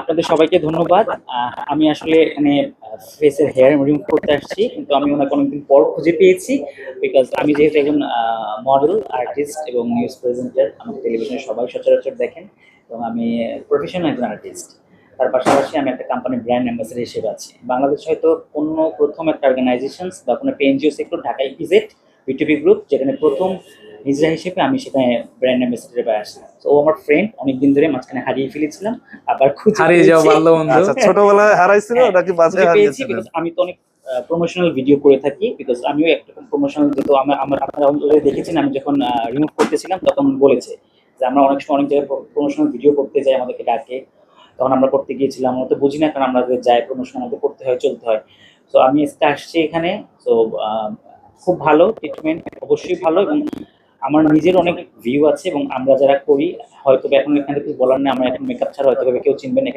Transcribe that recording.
আপনাদের সবাইকে ধন্যবাদ। আমি আসলে এখানে ফেসের হেয়ার রিমুভ করতে আসছি, কিন্তু আমি ওনাকে অনেকদিন পর খুঁজে পেয়েছি বিকজ আমি যেহেতু একজন মডেল আর্টিস্ট এবং নিউজ প্রেজেন্টার আমাকে টেলিভিশনে সবাই সচরাচর দেখেন, এবং আমি প্রফেশনাল একজন আর্টিস্ট তার পাশাপাশি আমি একটা কোম্পানি ব্র্যান্ড অ্যাম্বাসেডর হিসেবে আছি। বাংলাদেশ হয়তো কোনো প্রথম একটা অর্গানাইজেশন বা কোনো NGO sector Dhaka EPZ BTP group যেখানে প্রথম নিজরা হিসেবে আমি সেখানে ব্র্যান্ড অ্যাম্বাসেডারে পাই আসলাম। তো ও আমার ফ্রেন্ড অনেকদিন ধরে মাঝখানে হারিয়ে ফেলেছিলাম আবার খুঁজে হারিয়ে যাওয়া ভালো বন্ধু। আচ্ছা ছোটবেলায় হারাইছিল হ্যাঁ, নাকি because আমি তো অনেক প্রমোশনাল ভিডিও করে থাকি বিকজ আমিও একটা প্রমোশনাল যেহেতু আমার আমার আপনারা already দেখেছেন আমি যখন রিমুভ করতেছিলাম তখন বলেছে যে আমরা অনেক সময় অনেক জায়গায় প্রমোশনাল ভিডিও করতে যাই আমাদেরকে ডাকে। তখন আমরা করতে গিয়েছিলাম আমরা তো বুঝি না কারণ আমরা যাই প্রমোশন আমাদের করতে হয় চলতে হয়। তো আমি আজকে আসছি এখানে। তো খুব ভালো ট্রিটমেন্ট অবশ্যই ভালো এবং আমার নিজের অনেক ভিউ আছে এবং আমরা যারা করি হয়তো এখন এখানে কিছু বলার নেই, আমরা এখন মেকআপ ছাড়া হয়তো কেউ চিনবেন এখানে।